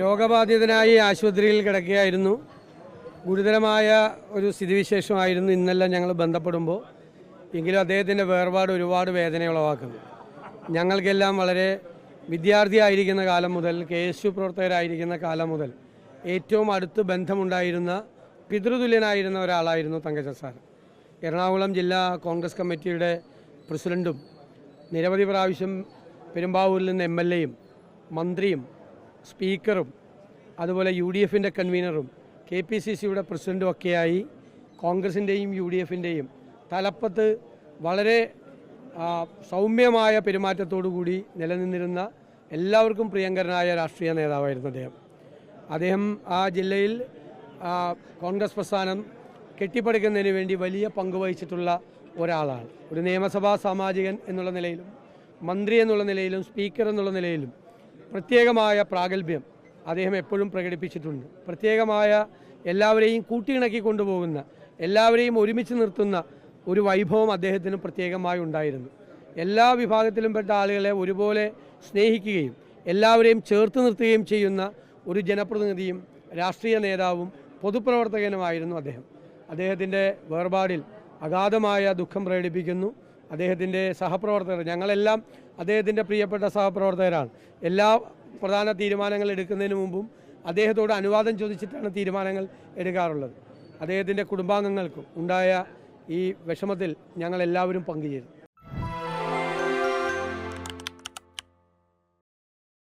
രോഗബാധിതനായി ആശുപത്രിയിൽ കിടക്കുകയായിരുന്നു. ഗുരുതരമായ ഒരു സ്ഥിതിവിശേഷമായിരുന്നു ഇന്നെല്ലാം ഞങ്ങൾ ബന്ധപ്പെടുമ്പോൾ. എങ്കിലും അദ്ദേഹത്തിന്റെ വേർപാട് ഒരുപാട് വേദനയുളവാക്കുന്നു. ഞങ്ങൾക്കെല്ലാം വളരെ വിദ്യാർത്ഥിയായിരിക്കുന്ന കാലം മുതൽ കെ എസ് യു പ്രവർത്തകരായിരിക്കുന്ന കാലം മുതൽ ഏറ്റവും അടുത്ത് ബന്ധമുണ്ടായിരുന്ന പിതൃതുല്യനായിരുന്ന ഒരാളായിരുന്നു തങ്കച്ചൻ സാർ എറണാകുളം ജില്ലാ കോൺഗ്രസ് കമ്മിറ്റിയുടെ പ്രസിഡന്റും നിരവധി പ്രാവശ്യം പെരുമ്പാവൂരിൽ നിന്ന് എം എൽ എയും മന്ത്രിയും സ്പീക്കറും അതുപോലെ യു ഡി എഫിന്റെ കൺവീനറും കെ പി സി സിയുടെ പ്രസിഡന്റും ഒക്കെയായി കോൺഗ്രസിന്റെയും യു ഡി എഫിന്റെയും തലപ്പത്ത് വളരെ സൗമ്യമായ പെരുമാറ്റത്തോടു കൂടി നിലനിന്നിരുന്ന എല്ലാവർക്കും പ്രിയങ്കരനായ രാഷ്ട്രീയ നേതാവായിരുന്നു അദ്ദേഹം. അദ്ദേഹം ആ ജില്ലയിൽ കോൺഗ്രസ് പ്രസ്ഥാനം കെട്ടിപ്പടുക്കുന്നതിന് വേണ്ടി വലിയ പങ്കുവഹിച്ചിട്ടുള്ള ഒരാളാണ്. ഒരു നിയമസഭാ സാമാജികൻ എന്നുള്ള നിലയിലും മന്ത്രി എന്നുള്ള നിലയിലും സ്പീക്കർ എന്നുള്ള നിലയിലും പ്രത്യേകമായ പ്രാഗൽഭ്യം അദ്ദേഹം എപ്പോഴും പ്രകടിപ്പിച്ചിട്ടുണ്ട്. പ്രത്യേകമായ എല്ലാവരെയും കൂട്ടിയിണക്കി കൊണ്ടുപോകുന്ന എല്ലാവരെയും ഒരുമിച്ച് നിർത്തുന്ന ഒരു വൈഭവം അദ്ദേഹത്തിന് പ്രത്യേകമായി ഉണ്ടായിരുന്നു. എല്ലാ വിഭാഗത്തിലും പെട്ട ആളുകളെ ഒരുപോലെ സ്നേഹിക്കുകയും എല്ലാവരെയും ചേർത്ത് നിർത്തുകയും ചെയ്യുന്ന ഒരു ജനപ്രതിനിധിയും രാഷ്ട്രീയ നേതാവും പൊതുപ്രവർത്തകനുമായിരുന്നു അദ്ദേഹം. അദ്ദേഹത്തിന്റെ വേർപാടിൽ അഗാധമായ ദുഃഖം പ്രകടിപ്പിക്കുന്നു. അദ്ദേഹത്തിന്റെ സഹപ്രവർത്തകർ ഞങ്ങളെല്ലാം അദ്ദേഹത്തിന്റെ പ്രിയപ്പെട്ട സഹപ്രവർത്തകരാണ്. എല്ലാ പ്രധാന തീരുമാനങ്ങൾ എടുക്കുന്നതിന് മുമ്പും അദ്ദേഹത്തോട് അനുവാദം ചോദിച്ചിട്ടാണ് തീരുമാനങ്ങൾ എടുക്കാറുള്ളത്. അദ്ദേഹത്തിന്റെ കുടുംബാംഗങ്ങൾക്കും ഉണ്ടായ ഈ വിഷമത്തിൽ ഞങ്ങളെല്ലാവരും പങ്കുചേരും.